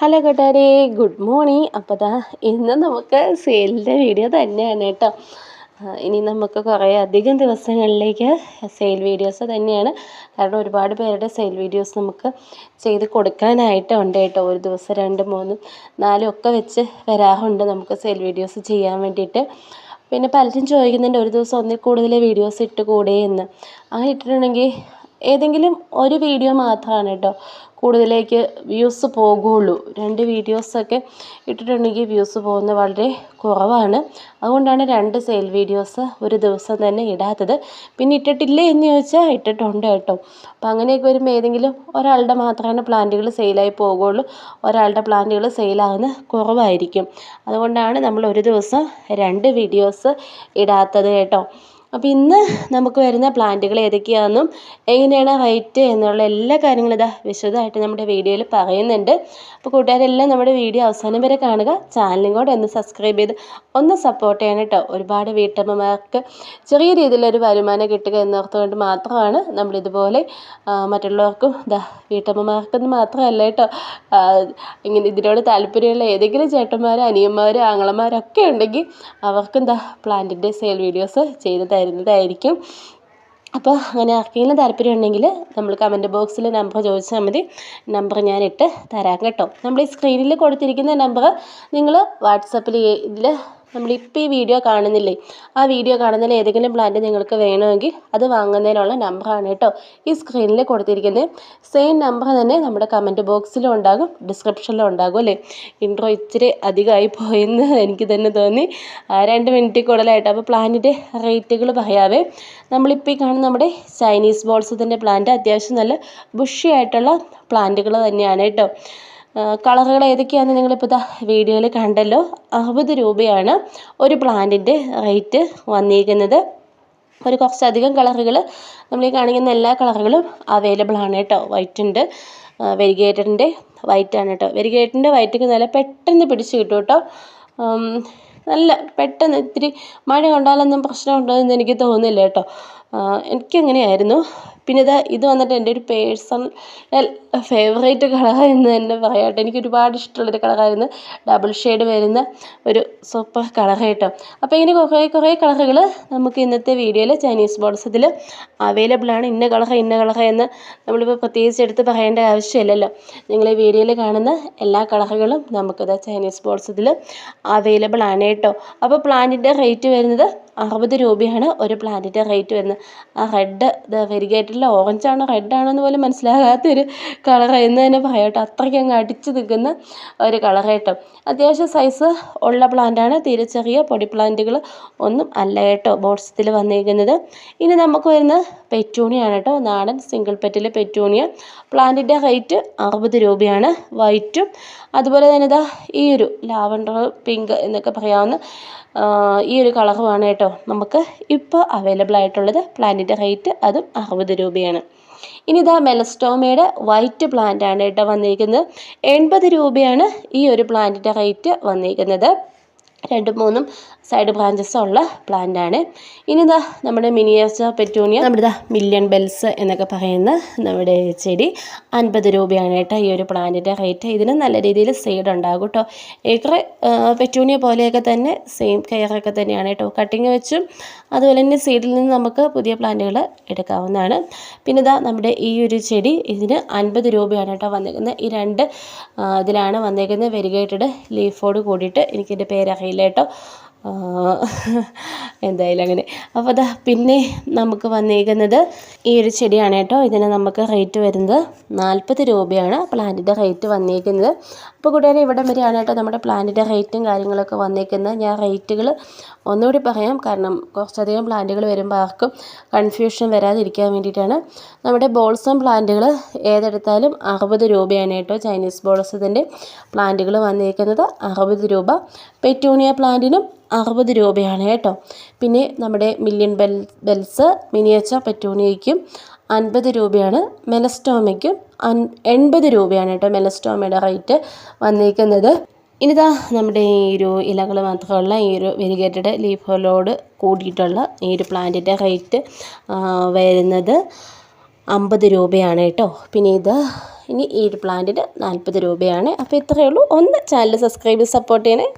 Hello കൂട്ടുകാരെ good morning. അപ്പോൾ ദാ ഇന്ന് നമുക്ക് സെയിലിന്റെ വീഡിയോ തന്നെയാണ് കേട്ടോ. ഇനി നമുക്ക് കുറേ അധികം ദിവസങ്ങളിലേക്ക് സെയിൽ വീഡിയോസ് തന്നെയാണ്. കാരണം ഒരുപാട് പേരുടെ സെയിൽ വീഡിയോസ് നമുക്ക് ചെയ്ത് കൊടുക്കാനായിട്ടുണ്ട് കേട്ടോ. ഒരു ദിവസം രണ്ട് മൂന്നും നാലും ഒക്കെ വെച്ച് വരാറുണ്ട് നമുക്ക് സെയിൽ വീഡിയോസ് ചെയ്യാൻ വേണ്ടിയിട്ട്. പിന്നെ പലരും ചോദിക്കുന്നുണ്ട് ഒരു ദിവസം ഒന്നിൽ കൂടുതൽ വീഡിയോസ് ഇട്ട് കൂടേ എന്ന്. അങ്ങനെ ഇട്ടിട്ടുണ്ടെങ്കിൽ ഏതെങ്കിലും ഒരു വീഡിയോ മാത്രമാണ് കേട്ടോ കൂടുതലേക്ക് വ്യൂസ് പോകുള്ളൂ. രണ്ട് വീഡിയോസൊക്കെ ഇട്ടിട്ടുണ്ടെങ്കിൽ വ്യൂസ് പോകുന്നത് വളരെ കുറവാണ്. അതുകൊണ്ടാണ് രണ്ട് സെയിൽ വീഡിയോസ് ഒരു ദിവസം തന്നെ ഇടാത്തത്. പിന്നെ ഇട്ടിട്ടില്ലേ എന്ന് ചോദിച്ചാൽ ഇട്ടിട്ടുണ്ട് കേട്ടോ. അപ്പോൾ അങ്ങനെയൊക്കെ വരുമ്പോൾ ഏതെങ്കിലും ഒരാളുടെ മാത്രമാണ് പ്ലാന്റുകൾ സെയിലായി പോകുള്ളൂ. ഒരാളുടെ പ്ലാന്റുകൾ സെയിലാകുന്ന കുറവായിരിക്കും. അതുകൊണ്ടാണ് നമ്മൾ ഒരു ദിവസം രണ്ട് വീഡിയോസ് ഇടാത്തത് കേട്ടോ. അപ്പോൾ ഇന്ന് നമുക്ക് വരുന്ന പ്ലാന്റുകൾ ഏതൊക്കെയാണെന്നും എങ്ങനെയാണ് റേറ്റ് എന്നുള്ള എല്ലാ കാര്യങ്ങളും ഇതാ വിശദമായിട്ട് നമ്മുടെ വീഡിയോയിൽ പറയുന്നുണ്ട്. അപ്പോൾ കൂട്ടുകാരെല്ലാം നമ്മുടെ വീഡിയോ അവസാനം വരെ കാണുക. ചാനലും കൂടെ ഒന്ന് സബ്സ്ക്രൈബ് ചെയ്ത് ഒന്ന് സപ്പോർട്ട് ചെയ്യണം കേട്ടോ. ഒരുപാട് വീട്ടമ്മമാർക്ക് ചെറിയ രീതിയിലൊരു വരുമാനം കിട്ടുക എന്നോർത്തുകൊണ്ട് മാത്രമാണ് നമ്മളിതുപോലെ മറ്റുള്ളവർക്കും ഇതാ വീട്ടമ്മമാർക്കെന്ന് മാത്രമല്ല കേട്ടോ. ഇങ്ങനെ ഇതിനോട് താല്പര്യമുള്ള ഏതെങ്കിലും ചേട്ടന്മാരോ അനിയന്മാരോ ആങ്ങളമാരൊക്കെ ഉണ്ടെങ്കിൽ അവർക്കും എന്താ പ്ലാന്റിന്റെ സെയിൽ വീഡിയോസ് ചെയ്ത് തരുന്നതായിരിക്കും. അപ്പോൾ അങ്ങനെ ആർക്കെങ്കിലും താല്പര്യം ഉണ്ടെങ്കിൽ നമ്മൾ കമന്റ് ബോക്സിൽ നമ്പർ ചോദിച്ചാൽ മതി. നമ്പർ ഞാൻ ഇട്ട് തരാം കേട്ടോ. നമ്മൾ ഈ സ്ക്രീനിൽ കൊടുത്തിരിക്കുന്ന നമ്പർ നിങ്ങൾ വാട്സപ്പിൽ ഇതിൽ നമ്മളിപ്പോൾ ഈ വീഡിയോ കാണുന്നില്ലേ? ആ വീഡിയോ കാണുന്നതിൽ ഏതെങ്കിലും പ്ലാന്റ് നിങ്ങൾക്ക് വേണമെങ്കിൽ അത് വാങ്ങുന്നതിനുള്ള നമ്പറാണ് കേട്ടോ. ഈ സ്ക്രീനിൽ കൊടുത്തിരിക്കുന്നത് സെയിം നമ്പർ തന്നെ നമ്മുടെ കമന്റ് ബോക്സിലും ഉണ്ടാകും ഡിസ്ക്രിപ്ഷനിലും ഉണ്ടാകും അല്ലേ? ഇൻട്രോ ഇച്ചിരി അധികമായി പോയെന്ന് എനിക്ക് തന്നെ തോന്നി. രണ്ട് മിനിറ്റ് കൂടുതലായിട്ട്. അപ്പോൾ പ്ലാന്റിന്റെ റേറ്റുകൾ പറയാവേ. നമ്മളിപ്പോൾ ഈ കാണുന്ന നമ്മുടെ ചൈനീസ് ബോൾസത്തിന്റെ പ്ലാന്റ് അത്യാവശ്യം നല്ല ബുഷി ആയിട്ടുള്ള പ്ലാന്റുകൾ തന്നെയാണ് കേട്ടോ. കളറുകൾ ഏതൊക്കെയാണെന്ന് നിങ്ങളിപ്പോൾ ഇതാ വീഡിയോയിൽ കണ്ടല്ലോ. അറുപത് രൂപയാണ് ഒരു പ്ലാന്റിന്റെ റേറ്റ് വന്നിരിക്കുന്നത്. ഒരു കുറച്ചധികം കളറുകൾ നമ്മൾ ഈ കാണിക്കുന്ന എല്ലാ കളറുകളും അവൈലബിൾ ആണ് കേട്ടോ. വൈറ്റ് ഉണ്ട് വെരിഗേറ്റഡിന്റെ വൈറ്റ് ആണ് കേട്ടോ. വെരിഗേറ്റഡിന്റെ വൈറ്റൊക്കെ നല്ല പെട്ടെന്ന് പിടിച്ച് കിട്ടും കേട്ടോ. നല്ല പെട്ടെന്ന് ഇത്തിരി മഴ കൊണ്ടാലൊന്നും പ്രശ്നമുണ്ടോ എന്ന് എനിക്ക് തോന്നുന്നില്ല കേട്ടോ. എനിക്കങ്ങനെയായിരുന്നു. പിന്നെ ഇതാ ഇത് വന്നിട്ട് എന്റെ ഒരു പേഴ്സണൽ ഫേവറേറ്റ് കളർ എന്ന് തന്നെ പറയാം എനിക്ക് ഒരുപാട് ഇഷ്ടമുള്ളൊരു കളറായിരുന്നു. ഡബിൾ ഷെയ്ഡ് വരുന്ന ഒരു സൂപ്പർ കളർ കേട്ടോ. അപ്പോൾ ഇങ്ങനെ കുറേ കുറേ കളറുകൾ നമുക്ക് ഇന്നത്തെ വീഡിയോയിൽ ചൈനീസ് ബോൾസത്തിൽ അവൈലബിൾ ആണ്. ഇന്ന കളർ ഇന്ന കളർ എന്ന് നമ്മളിപ്പോൾ പ്രത്യേകിച്ച് എടുത്ത് പറയേണ്ട ആവശ്യമില്ലല്ലോ. നിങ്ങൾ ഈ വീഡിയോയിൽ കാണുന്ന എല്ലാ കളറുകളും നമുക്കിത് ചൈനീസ് ബോൾസത്തിൽ അവൈലബിൾ ആണ് കേട്ടോ. അപ്പോൾ പ്ലാന്റിന്റെ റേറ്റ് വരുന്നത് അറുപത് രൂപയാണ് ഒരു പ്ലാന്റിന്റെ റേറ്റ് വരുന്നത്. ആ റെഡ് വെരിഗേറ്റഡിൽ ഓറഞ്ചാണോ റെഡാണോ എന്ന് പോലും മനസ്സിലാകാത്തൊരു കളർ എന്ന് തന്നെ പറയാം കേട്ടോ. അത്രയ്ക്ക് അങ്ങ് അടിച്ച് നിൽക്കുന്ന ഒരു കളർ കേട്ടോ. അത്യാവശ്യം സൈസ് ഉള്ള പ്ലാന്റാണ് തീരെ ചെറിയ പൊടി പ്ലാന്റുകൾ ഒന്നും അല്ല കേട്ടോ ബോട്ട്സത്തിൽ വന്നിരിക്കുന്നത് ഇനി നമുക്ക് വരുന്ന പെറ്റൂണിയാണ് കേട്ടോ. നാടൻ സിംഗിൾ പെറ്റിലെ പെറ്റൂണിയ. പ്ലാന്റിന്റെ റേറ്റ് അറുപത് രൂപയാണ്. വൈറ്റും അതുപോലെ തന്നെ ഇതാ ഈ ഒരു ലാവൻഡർ പിങ്ക് എന്നൊക്കെ പറയാവുന്ന ഈ ഒരു കളറുമാണ് കേട്ടോ. നമുക്ക് ഇപ്പോൾ അവൈലബിൾ ആയിട്ടുള്ളത് പ്ലാന്റിന്റെ റേറ്റ് അതും അറുപത് രൂപയാണ്. ഇനി ഇതാ മെലസ്റ്റോമയുടെ വൈറ്റ് പ്ലാന്റ് ആണ് കേട്ടോ വന്നിരിക്കുന്നത്. എൺപത് രൂപയാണ് ഈ ഒരു പ്ലാന്റിന്റെ റേറ്റ് വന്നിരിക്കുന്നത്. രണ്ടും മൂന്നും സൈഡ് ബ്രാഞ്ചസ് ഉള്ള പ്ലാന്റ് ആണ്. ഇനി ഇതാ നമ്മുടെ മിനിയേച്ചർ പെറ്റൂണിയ നമ്മുടെ ഇതാ മില്യൺ ബെൽസ് എന്നൊക്കെ പറയുന്ന നമ്മുടെ ചെടി അൻപത് രൂപയാണ് കേട്ടോ ഈ ഒരു പ്ലാന്റിന്റെ റേറ്റ് ഇതിന് നല്ല രീതിയിൽ സെയ്ഡ് ഉണ്ടാകും കേട്ടോ. ഏക്കർ പെറ്റൂണിയ പോലെയൊക്കെ തന്നെ സെയിം കെയറൊക്കെ തന്നെയാണ് കേട്ടോ. കട്ടിങ് വെച്ചും അതുപോലെ തന്നെ സീഡിൽ നിന്ന് നമുക്ക് പുതിയ പ്ലാന്റുകൾ എടുക്കാവുന്നതാണ്. പിന്നെ ഇതാ നമ്മുടെ ഈ ഒരു ചെടി ഇതിന് അൻപത് രൂപയാണ് കേട്ടോ വന്നിരിക്കുന്നത്. ഈ രണ്ട് ഇതിലാണ് വന്നേക്കുന്നത് വെരിഗേറ്റഡ് ലീഫോട് കൂടിയിട്ട് എനിക്കിന്റെ പേരറിയില്ല കേട്ടോ. എന്തായാലും അങ്ങനെ. അപ്പോൾ അതാ പിന്നെ നമുക്ക് വന്നേക്കുന്നത് ഈ ഒരു ചെടിയാണ് കേട്ടോ. ഇതിന് നമുക്ക് റേറ്റ് വരുന്നത് നാൽപ്പത് രൂപയാണ്. പ്ലാന്റിന്റെ റേറ്റ് വന്നിരിക്കുന്നത് അപ്പോൾ കൂട്ടുകാരെ ഇവിടെ വരെയാണ് കേട്ടോ നമ്മുടെ പ്ലാന്റിന്റെ റേറ്റും കാര്യങ്ങളൊക്കെ വന്നേക്കുന്നത്. ഞാൻ റേറ്റുകൾ ഒന്നുകൂടി പറയാം. കാരണം കുറച്ചധികം പ്ലാന്റുകൾ വരുമ്പോൾ ആർക്കും കൺഫ്യൂഷൻ വരാതിരിക്കാൻ വേണ്ടിയിട്ടാണ്. നമ്മുടെ ബോൾസം പ്ലാന്റുകൾ ഏതെടുത്താലും അറുപത് രൂപയാണ് കേട്ടോ ചൈനീസ് ബോൾസത്തിന്റെ പ്ലാന്റുകൾ വന്നിരിക്കുന്നത് അറുപത് രൂപ. പെറ്റൂണിയ പ്ലാന്റിനും അറുപത് രൂപയാണ് കേട്ടോ. പിന്നെ നമ്മുടെ മില്യൺ ബെൽ ബെൽസ് മിനിയച്ച പെറ്റൂണിയയ്ക്കും അൻപത് രൂപയാണ് മെലസ്റ്റോമയ്ക്കും എൺപത് രൂപയാണ് കേട്ടോ മെലസ്റ്റോമയുടെ റേറ്റ് വന്നിരിക്കുന്നത് ഇനിതാ നമ്മുടെ ഈ ഒരു ഇലകൾ മാത്രമുള്ള ഈ ഒരു വെരിഗേറ്റഡ് ലീഫുകളോട് കൂടിയിട്ടുള്ള ഈ ഒരു പ്ലാന്റിന്റെ റേറ്റ് വരുന്നത് അമ്പത് രൂപയാണ് കേട്ടോ. പിന്നെ ഇത് ഇനി ഈ ഒരു പ്ലാന്റിന് നാൽപ്പത് രൂപയാണ്. അപ്പോൾ ഇത്രയേ ഉള്ളൂ. ഒന്ന് ചാനൽ സബ്സ്ക്രൈബ് സപ്പോർട്ട് ചെയ്യണേ.